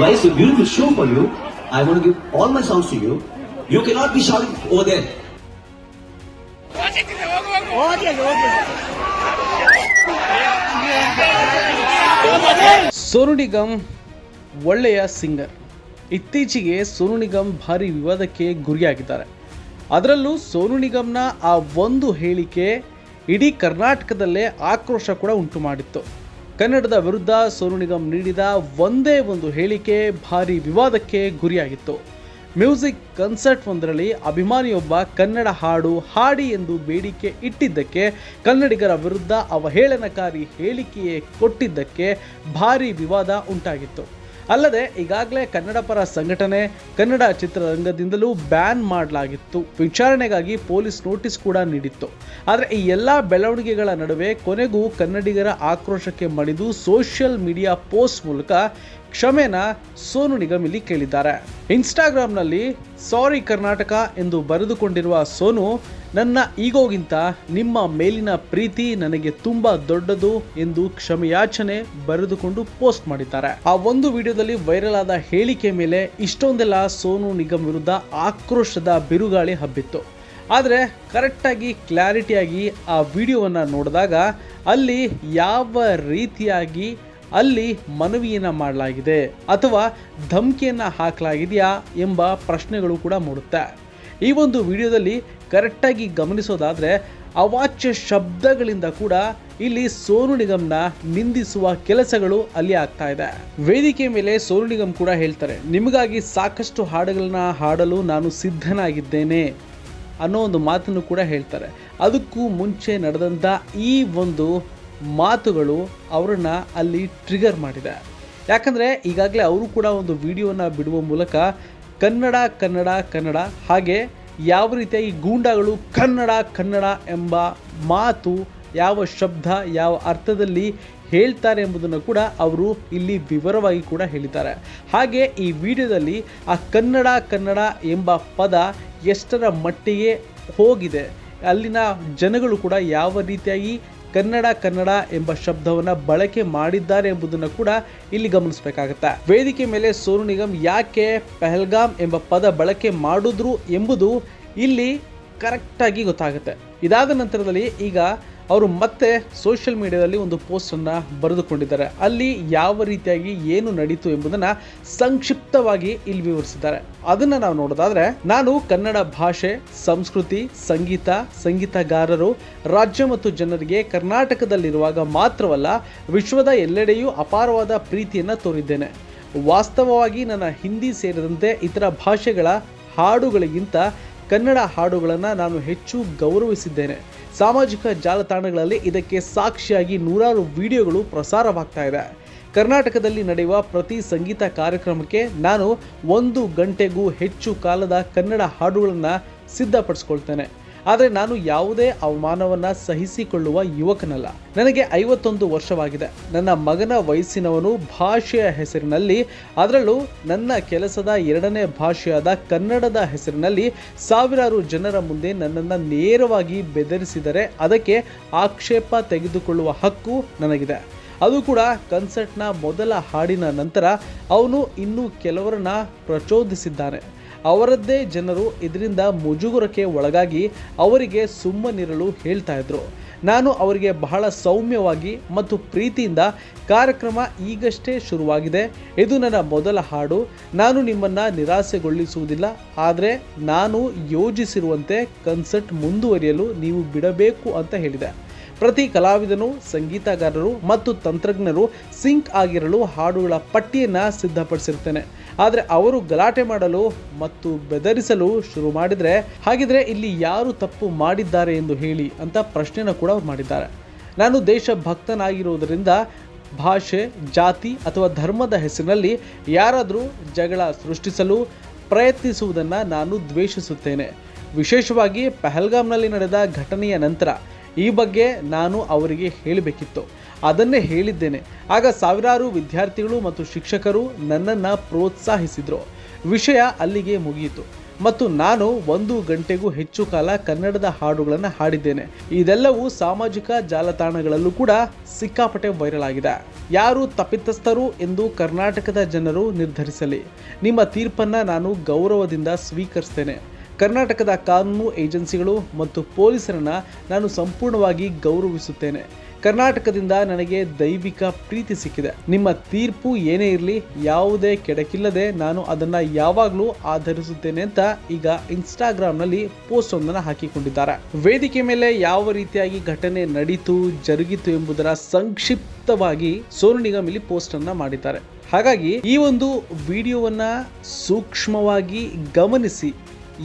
improvise a beautiful show for you. I want to give all my songs to you. You cannot be shouting over there. Sonu Nigam ಒಳ್ಳೆಯ singer ಇತ್ತೀಚೆಗೆ ಸೋನು ನಿಗಮ್ ಭಾರಿ ವಿವಾದಕ್ಕೆ ಗುರಿಯಾಗಿದ್ದಾರೆ ಅದರಲ್ಲೂ ಸೋನು ನಿಗಮ್ನ ಆ ಒಂದು ಹೇಳಿಕೆ ಇಡೀ ಕರ್ನಾಟಕದಲ್ಲೇ ಆಕ್ರೋಶ ಕೂಡ ಉಂಟು ಮಾಡಿತ್ತು ಕನ್ನಡದ ವಿರುದ್ಧ ಸೋನು ನಿಗಮ್ ನೀಡಿದ ಒಂದೇ ಒಂದು ಹೇಳಿಕೆ ಭಾರಿ ವಿವಾದಕ್ಕೆ ಗುರಿಯಾಗಿತ್ತು. ಮ್ಯೂಸಿಕ್ ಕನ್ಸರ್ಟ್ ಒಂದರಲ್ಲಿ ಅಭಿಮಾನಿಯೊಬ್ಬ ಕನ್ನಡ ಹಾಡು ಹಾಡಿ ಎಂದು ಬೇಡಿಕೆ ಇಟ್ಟಿದ್ದಕ್ಕೆ, ಕನ್ನಡಿಗರ ವಿರುದ್ಧ ಅವಹೇಳನಕಾರಿ ಹೇಳಿಕೆಯೇ ಕೊಟ್ಟಿದ್ದಕ್ಕೆ ಭಾರಿ ವಿವಾದ ಉಂಟಾಗಿತ್ತು. ಅಲ್ಲದೆ ಈಗಾಗಲೇ ಕನ್ನಡ ಪರ ಸಂಘಟನೆ ಕನ್ನಡ ಚಿತ್ರರಂಗದಿಂದಲೂ ಬ್ಯಾನ್ ಮಾಡಲಾಗಿತ್ತು. ವಿಚಾರಣೆಗಾಗಿ ಪೊಲೀಸ್ ನೋಟಿಸ್ ಕೂಡ ನೀಡಿತ್ತು. ಆದರೆ ಈ ಎಲ್ಲ ಬೆಳವಣಿಗೆಗಳ ನಡುವೆ ಕೊನೆಗೂ ಕನ್ನಡಿಗರ ಆಕ್ರೋಶಕ್ಕೆ ಮಣಿದು ಸೋಷಿಯಲ್ ಮೀಡಿಯಾ ಪೋಸ್ಟ್ ಮೂಲಕ ಕ್ಷಮೆನ ಸೋನು ನಿಗಮ್ ಇಲ್ಲಿ ಕೇಳಿದ್ದಾರೆ. ಇನ್ಸ್ಟಾಗ್ರಾಮ್ನಲ್ಲಿ ಸಾರಿ ಕರ್ನಾಟಕ ಎಂದು ಬರೆದುಕೊಂಡಿರುವ ಸೋನು ನನ್ನ ಈಗೋಗಿಂತ ನಿಮ್ಮ ಮೇಲಿನ ಪ್ರೀತಿ ನನಗೆ ತುಂಬಾ ದೊಡ್ಡದು ಎಂದು ಕ್ಷಮೆಯಾಚನೆ ಬರೆದುಕೊಂಡು ಪೋಸ್ಟ್ ಮಾಡಿದ್ದಾರೆ. ಆ ಒಂದು ವಿಡಿಯೋದಲ್ಲಿ ವೈರಲ್ ಆದ ಹೇಳಿಕೆ ಮೇಲೆ ಇಷ್ಟೊಂದೆಲ್ಲ ಸೋನು ನಿಗಮ್ ವಿರುದ್ಧ ಆಕ್ರೋಶದ ಬಿರುಗಾಳಿ ಹಬ್ಬಿತ್ತು. ಆದರೆ ಕರೆಕ್ಟಾಗಿ ಕ್ಲಾರಿಟಿಯಾಗಿ ಆ ವಿಡಿಯೋವನ್ನು ನೋಡಿದಾಗ ಅಲ್ಲಿ ಯಾವ ರೀತಿಯಾಗಿ ಅಲ್ಲಿ ಮನವಿಯನ್ನು ಮಾಡಲಾಗಿದೆ ಅಥವಾ ಧಮಕಿಯನ್ನು ಹಾಕಲಾಗಿದೆಯಾ ಎಂಬ ಪ್ರಶ್ನೆಗಳು ಕೂಡ ಮೂಡುತ್ತೆ. ಈ ಒಂದು ವಿಡಿಯೋದಲ್ಲಿ ಕರೆಕ್ಟಾಗಿ ಗಮನಿಸೋದಾದರೆ ಅವಾಚ್ಯ ಶಬ್ದಗಳಿಂದ ಕೂಡ ಇಲ್ಲಿ ಸೋನು ನಿಗಮ್ನ ನಿಂದಿಸುವ ಕೆಲಸಗಳು ಅಲ್ಲಿ ಆಗ್ತಾ ಇದೆ. ವೇದಿಕೆ ಮೇಲೆ ಸೋನು ನಿಗಮ್ ಕೂಡ ಹೇಳ್ತಾರೆ, ನಿಮಗಾಗಿ ಸಾಕಷ್ಟು ಹಾಡುಗಳನ್ನ ಹಾಡಲು ನಾನು ಸಿದ್ಧನಾಗಿದ್ದೇನೆ ಅನ್ನೋ ಒಂದು ಮಾತನ್ನು ಕೂಡ ಹೇಳ್ತಾರೆ. ಅದಕ್ಕೂ ಮುಂಚೆ ನಡೆದಂಥ ಈ ಒಂದು ಮಾತುಗಳು ಅವರನ್ನ ಅಲ್ಲಿ ಟ್ರಿಗರ್ ಮಾಡಿದೆ. ಯಾಕಂದರೆ ಈಗಾಗಲೇ ಅವರು ಕೂಡ ಒಂದು ವಿಡಿಯೋನ ಬಿಡುವ ಮೂಲಕ ಕನ್ನಡ ಕನ್ನಡ ಕನ್ನಡ ಹಾಗೆ ಯಾವ ರೀತಿಯಾಗಿ ಗೂಂಡಾಗಳು ಕನ್ನಡ ಕನ್ನಡ ಎಂಬ ಮಾತು ಯಾವ ಶಬ್ದ, ಯಾವ ಅರ್ಥದಲ್ಲಿ ಹೇಳ್ತಾರೆ ಎಂಬುದನ್ನು ಕೂಡ ಅವರು ಇಲ್ಲಿ ವಿವರವಾಗಿ ಕೂಡ ಹೇಳಿದ್ದಾರೆ. ಹಾಗೆ ಈ ವಿಡಿಯೋದಲ್ಲಿ ಆ ಕನ್ನಡ ಕನ್ನಡ ಎಂಬ ಪದ ಎಷ್ಟರ ಮಟ್ಟಿಗೆ ಹೋಗಿದೆ, ಅಲ್ಲಿನ ಜನಗಳು ಕೂಡ ಯಾವ ರೀತಿಯಾಗಿ ಕನ್ನಡ ಕನ್ನಡ ಎಂಬ ಶಬ್ದವನ್ನು ಬಳಕೆ ಮಾಡಿದ್ದಾರೆ ಎಂಬುದನ್ನು ಕೂಡ ಇಲ್ಲಿ ಗಮನಿಸಬೇಕಾಗತ್ತೆ? ವೇದಿಕೆ ಮೇಲೆ ಸೋನು ನಿಗಮ್ ಯಾಕೆ ಪೆಹಲ್ಗಾಮ್ ಎಂಬ ಪದ ಬಳಕೆ ಮಾಡಿದ್ರು ಎಂಬುದು ಇಲ್ಲಿ ಕರೆಕ್ಟಾಗಿ ಗೊತ್ತಾಗುತ್ತೆ. ಇದಾದ ನಂತರದಲ್ಲಿ ಈಗ ಅವರು ಮತ್ತೆ ಸೋಷಿಯಲ್ ಮೀಡಿಯಾದಲ್ಲಿ ಒಂದು ಪೋಸ್ಟನ್ನು ಬರೆದುಕೊಂಡಿದ್ದಾರೆ. ಅಲ್ಲಿ ಯಾವ ರೀತಿಯಾಗಿ ಏನು ನಡೀತು ಎಂಬುದನ್ನು ಸಂಕ್ಷಿಪ್ತವಾಗಿ ಇಲ್ಲಿ ವಿವರಿಸಿದ್ದಾರೆ. ಅದನ್ನು ನಾವು ನೋಡೋದಾದ್ರೆ, ನಾನು ಕನ್ನಡ ಭಾಷೆ, ಸಂಸ್ಕೃತಿ, ಸಂಗೀತ, ಸಂಗೀತಗಾರರು, ರಾಜ್ಯ ಮತ್ತು ಜನರಿಗೆ ಕರ್ನಾಟಕದಲ್ಲಿರುವಾಗ ಮಾತ್ರವಲ್ಲ, ವಿಶ್ವದ ಎಲ್ಲೆಡೆಯೂ ಅಪಾರವಾದ ಪ್ರೀತಿಯನ್ನು ತೋರಿದ್ದೇನೆ. ವಾಸ್ತವವಾಗಿ ನನ್ನ ಹಿಂದಿ ಸೇರಿದಂತೆ ಇತರ ಭಾಷೆಗಳ ಹಾಡುಗಳಿಗಿಂತ ಕನ್ನಡ ಹಾಡುಗಳನ್ನು ನಾನು ಹೆಚ್ಚು ಗೌರವಿಸಿದ್ದೇನೆ. ಸಾಮಾಜಿಕ ಜಾಲತಾಣಗಳಲ್ಲಿ ಇದಕ್ಕೆ ಸಾಕ್ಷಿಯಾಗಿ ನೂರಾರು ವಿಡಿಯೋಗಳು ಪ್ರಸಾರವಾಗ್ತಾ ಇದೆ. ಕರ್ನಾಟಕದಲ್ಲಿ ನಡೆಯುವ ಪ್ರತಿ ಸಂಗೀತ ಕಾರ್ಯಕ್ರಮಕ್ಕೆ ನಾನು ಒಂದು ಗಂಟೆಗೂ ಹೆಚ್ಚು ಕಾಲದ ಕನ್ನಡ ಹಾಡುಗಳನ್ನು ಸಿದ್ಧಪಡಿಸ್ಕೊಳ್ತೇನೆ. ಆದರೆ ನಾನು ಯಾವುದೇ ಅವಮಾನವನ್ನು ಸಹಿಸಿಕೊಳ್ಳುವ ಯುವಕನಲ್ಲ. ನನಗೆ ಐವತ್ತೊಂದು ವರ್ಷವಾಗಿದೆ. ನನ್ನ ಮಗನ ವಯಸ್ಸಿನವನು ಭಾಷೆಯ ಹೆಸರಿನಲ್ಲಿ, ಅದರಲ್ಲೂ ನನ್ನ ಕೆಲಸದ ಎರಡನೇ ಭಾಷೆಯಾದ ಕನ್ನಡದ ಹೆಸರಿನಲ್ಲಿ ಸಾವಿರಾರು ಜನರ ಮುಂದೆ ನನ್ನನ್ನು ನೇರವಾಗಿ ಬೆದರಿಸಿದರೆ ಅದಕ್ಕೆ ಆಕ್ಷೇಪ ತೆಗೆದುಕೊಳ್ಳುವ ಹಕ್ಕು ನನಗಿದೆ. ಅದು ಕೂಡ ಕನ್ಸರ್ಟ್ನ ಮೊದಲ ಹಾಡಿನ ನಂತರ ಅವನು ಇನ್ನೂ ಕೆಲವರನ್ನ ಪ್ರಚೋದಿಸಿದ್ದಾನೆ. ಅವರದ್ದೇ ಜನರು ಇದರಿಂದ ಮುಜುಗುರಕ್ಕೆ ಒಳಗಾಗಿ ಅವರಿಗೆ ಸುಮ್ಮನಿರಲು ಹೇಳ್ತಾ ಇದ್ರು. ನಾನು ಅವರಿಗೆ ಬಹಳ ಸೌಮ್ಯವಾಗಿ ಮತ್ತು ಪ್ರೀತಿಯಿಂದ ಕಾರ್ಯಕ್ರಮ ಈಗಷ್ಟೇ ಶುರುವಾಗಿದೆ. ಇದು ನನ್ನ ಮೊದಲ ಹಾಡು. ನಾನು ನಿಮ್ಮನ್ನು ನಿರಾಸೆಗೊಳಿಸುವುದಿಲ್ಲ. ಆದರೆ ನಾನು ಯೋಜಿಸಿರುವಂತೆ ಕನ್ಸರ್ಟ್ ಮುಂದುವರಿಯಲು ನೀವು ಬಿಡಬೇಕು ಅಂತ ಹೇಳಿದೆ. ಪ್ರತಿ ಕಲಾವಿದನು, ಸಂಗೀತಗಾರರು ಮತ್ತು ತಂತ್ರಜ್ಞರು ಸಿಂಕ್ ಆಗಿರಲು ಹಾಡುಗಳ ಪಟ್ಟಿಯನ್ನು ಸಿದ್ಧಪಡಿಸಿರ್ತೇನೆ ಆದರೆ ಅವರು ಗಲಾಟೆ ಮಾಡಲು ಮತ್ತು ಬೆದರಿಸಲು ಶುರು ಮಾಡಿದರೆ, ಹಾಗಿದ್ರೆ ಇಲ್ಲಿ ಯಾರು ತಪ್ಪು ಮಾಡಿದ್ದಾರೆ ಎಂದು ಹೇಳಿ ಅಂತ ಪ್ರಶ್ನೆನ ಕೂಡ ಅವ್ರು ಮಾಡಿದ್ದಾರೆ. ನಾನು ದೇಶಭಕ್ತನಾಗಿರುವುದರಿಂದ ಭಾಷೆ, ಜಾತಿ ಅಥವಾ ಧರ್ಮದ ಹೆಸರಿನಲ್ಲಿ ಯಾರಾದರೂ ಜಗಳ ಸೃಷ್ಟಿಸಲು ಪ್ರಯತ್ನಿಸುವುದನ್ನು ನಾನು ದ್ವೇಷಿಸುತ್ತೇನೆ. ವಿಶೇಷವಾಗಿ ಪಹಲ್ಗಾಮ್ನಲ್ಲಿ ನಡೆದ ಘಟನೆಯ ನಂತರ ಈ ಬಗ್ಗೆ ನಾನು ಅವರಿಗೆ ಹೇಳಬೇಕಿತ್ತು. ಅದನ್ನೇ ಹೇಳಿದ್ದೇನೆ. ಆಗ ಸಾವಿರಾರು ವಿದ್ಯಾರ್ಥಿಗಳು ಮತ್ತು ಶಿಕ್ಷಕರು ನನ್ನನ್ನು ಪ್ರೋತ್ಸಾಹಿಸಿದರು. ವಿಷಯ ಅಲ್ಲಿಗೆ ಮುಗಿಯಿತು. ಮತ್ತು ನಾನು ಒಂದು ಗಂಟೆಗೂ ಹೆಚ್ಚು ಕಾಲ ಕನ್ನಡದ ಹಾಡುಗಳನ್ನು ಹಾಡಿದ್ದೇನೆ. ಇದೆಲ್ಲವೂ ಸಾಮಾಜಿಕ ಜಾಲತಾಣಗಳಲ್ಲೂ ಕೂಡ ಸಿಕ್ಕಾಪಟ್ಟೆ ವೈರಲ್ ಆಗಿದೆ. ಯಾರು ತಪ್ಪಿತಸ್ಥರು ಎಂದು ಕರ್ನಾಟಕದ ಜನರು ನಿರ್ಧರಿಸಲಿ. ನಿಮ್ಮ ತೀರ್ಪನ್ನು ನಾನು ಗೌರವದಿಂದ ಸ್ವೀಕರಿಸ್ತೇನೆ. ಕರ್ನಾಟಕದ ಕಾನೂನು ಏಜೆನ್ಸಿಗಳು ಮತ್ತು ಪೊಲೀಸರನ್ನು ನಾನು ಸಂಪೂರ್ಣವಾಗಿ ಗೌರವಿಸುತ್ತೇನೆ. ಕರ್ನಾಟಕದಿಂದ ನನಗೆ ದೈವಿಕ ಪ್ರೀತಿ ಸಿಕ್ಕಿದೆ. ನಿಮ್ಮ ತೀರ್ಪು ಏನೇ ಇರಲಿ, ಯಾವುದೇ ಕೆಡಕಿಲ್ಲದೆ ನಾನು ಅದನ್ನು ಯಾವಾಗಲೂ ಆಧರಿಸುತ್ತೇನೆ ಅಂತ ಈಗ ಇನ್ಸ್ಟಾಗ್ರಾಮ್ನಲ್ಲಿ ಪೋಸ್ಟ್ ಒಂದನ್ನು ಹಾಕಿಕೊಂಡಿದ್ದಾರೆ. ವೇದಿಕೆ ಮೇಲೆ ಯಾವ ರೀತಿಯಾಗಿ ಘಟನೆ ನಡೀತು, ಜರುಗಿತು ಎಂಬುದರ ಸಂಕ್ಷಿಪ್ತವಾಗಿ ಸೋನು ನಿಗಮ್ ಇಲ್ಲಿ ಪೋಸ್ಟ್ ಮಾಡಿದ್ದಾರೆ. ಹಾಗಾಗಿ ಈ ಒಂದು ವಿಡಿಯೋವನ್ನ ಸೂಕ್ಷ್ಮವಾಗಿ ಗಮನಿಸಿ.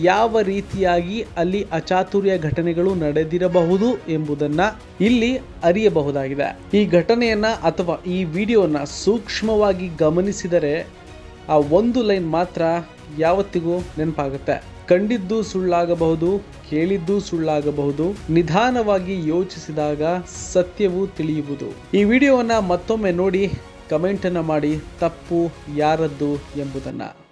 ಯಾವ ರೀತಿಯಾಗಿ ಅಲ್ಲಿ ಅಚಾತುರ್ಯ ಘಟನೆಗಳು ನಡೆದಿರಬಹುದು ಎಂಬುದನ್ನ ಇಲ್ಲಿ ಅರಿಯಬಹುದಾಗಿದೆ. ಈ ಘಟನೆಯನ್ನ ಅಥವಾ ಈ ವಿಡಿಯೋನ ಸೂಕ್ಷ್ಮವಾಗಿ ಗಮನಿಸಿದರೆ ಆ ಒಂದು ಲೈನ್ ಮಾತ್ರ ಯಾವತ್ತಿಗೂ ನೆನಪಾಗುತ್ತೆ. ಕಂಡಿದ್ದು ಸುಳ್ಳಾಗಬಹುದು, ಕೇಳಿದ್ದು ಸುಳ್ಳಾಗಬಹುದು, ನಿಧಾನವಾಗಿ ಯೋಚಿಸಿದಾಗ ಸತ್ಯವು ತಿಳಿಯುವುದು. ಈ ವಿಡಿಯೋವನ್ನ ಮತ್ತೊಮ್ಮೆ ನೋಡಿ, ಕಮೆಂಟನ್ನು ಮಾಡಿ, ತಪ್ಪು ಯಾರದ್ದು ಎಂಬುದನ್ನು.